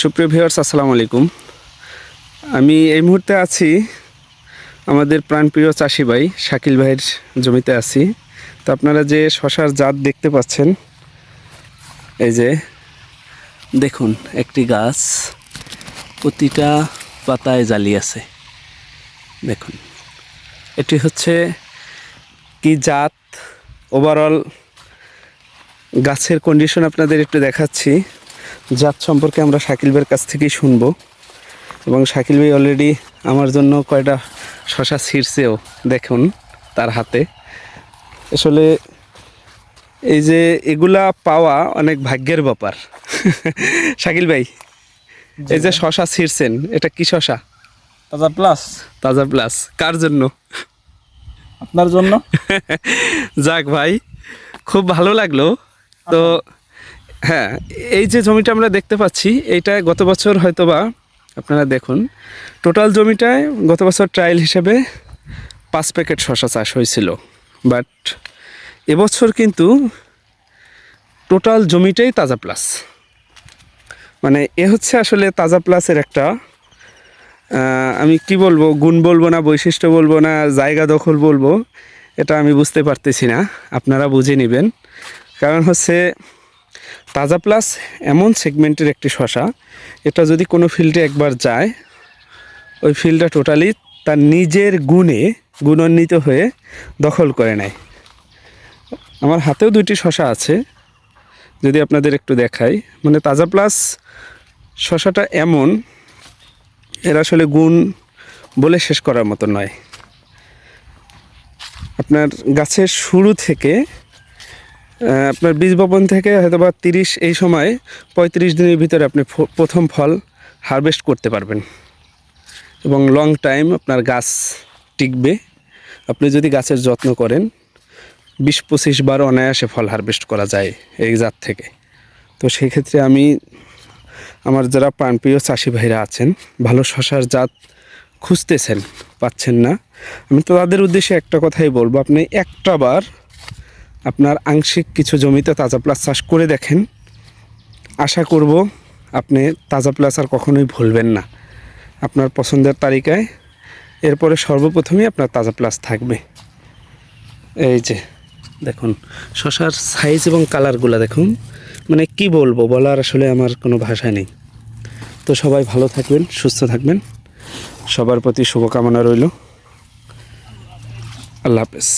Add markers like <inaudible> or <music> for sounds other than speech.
সুপ্রিয় ভিউয়ার্স, আসসালামু আলাইকুম। আমি এই মুহূর্তে আছি আমাদের প্রাণপ্রিয় চাষি ভাই শাকিল ভাইয়ের জমিতে আছি। তো আপনারা যে শশার জাত দেখতে পাচ্ছেন, এই যে দেখুন, একটি গাছ, প্রতিটা পাতায় জালি আছে। দেখুন, এটি হচ্ছে কি জাত? ওভারঅল গাছের কন্ডিশন আপনাদের একটু দেখাচ্ছি। জাত সম্পর্কে আমরা শাকিল ভাইয়ের কাছ থেকেই শুনব। এবং শাকিল ভাই অলরেডি আমার জন্য কয়টা শশা ছিঁড়ছেও দেখুন তার হাতে। আসলে এই যে এগুলা পাওয়া অনেক ভাগ্যের ব্যাপার। <laughs> শাকিল ভাই এই যে শশা ছিঁড়ছেন এটা কি শশা? তাজা প্লাস। তাজা প্লাস কার জন্য? আপনার জন্য? <laughs> যাক ভাই খুব ভালো লাগল। তো হ্যাঁ এই যে জমিটা আমরা দেখতে পাচ্ছি, এইটা গত বছর হয়তোবা আপনারা দেখুন টোটাল জমিটায় গত বছর ট্রায়াল হিসেবে পাঁচ প্যাকেট শশা চাষ হয়েছিল। বাট এবছর কিন্তু টোটাল জমিটাই তাজা প্লাস মানে এ হচ্ছে আসলে তাজা প্লাসের একটা আমি কি বলব, গুণ বলব না, বৈশিষ্ট্য বলব না, জায়গা দখল বলব, এটা আমি বুঝতে পারতেছি না, আপনারা বুঝে নেবেন। কারণ হচ্ছে তাজা প্লাস এমন সেগমেন্টের একটি শশা, এটা যদি কোনো ফিল্ডে একবার যায়, ওই ফিল্ডটা টোটালি তার নিজের গুণে গুণান্বিত হয়ে দখল করে নেয়। আমার হাতেও দুইটি শশা আছে, যদি আপনাদের একটু দেখাই। মানে তাজা প্লাস শশাটা এমন, এর আসলে গুণ বলে শেষ করার মতো নয়। আপনার গাছের শুরু থেকে আপনার বীজ বপন থেকে হয়তো বা তিরিশ এই সময় পঁয়ত্রিশ দিনের ভিতরে আপনি প্রথম ফল হারভেস্ট করতে পারবেন। এবং লং টাইম আপনার গাছ টিকবে। আপনি যদি গাছের যত্ন করেন, বিশ, পঁচিশ, বার অনায়াসে ফল হারভেস্ট করা যায় এই জাত থেকে। তো সেই ক্ষেত্রে আমি আমার যারা প্রাণপ্রিয় চাষি ভাইরা আছেন, ভালো শশার জাত খুঁজতেছেন, পাচ্ছেন না। আমি তো তাদের উদ্দেশ্যে একটা কথাই বলব, আপনি একটা বার আপনার আংশিক কিছু জমিতে তাজা প্লাস চাষ করে দেখেন। আশা করব আপনি তাজা প্লাস আর কখনোই ভুলবেন না। আপনার পছন্দের তালিকায় এরপরে সর্বপ্রথমেই আপনার তাজা প্লাস থাকবে। এই যে, দেখুন, শশার সাইজ এবং কালারগুলো দেখুন। মানে কি বলব, বলার আসলে আমার কোনো ভাষা নেই। তো সবাই ভালো থাকবেন, সুস্থ থাকবেন। সবার প্রতি শুভকামনা রইল। আল্লাহ হাফেজ।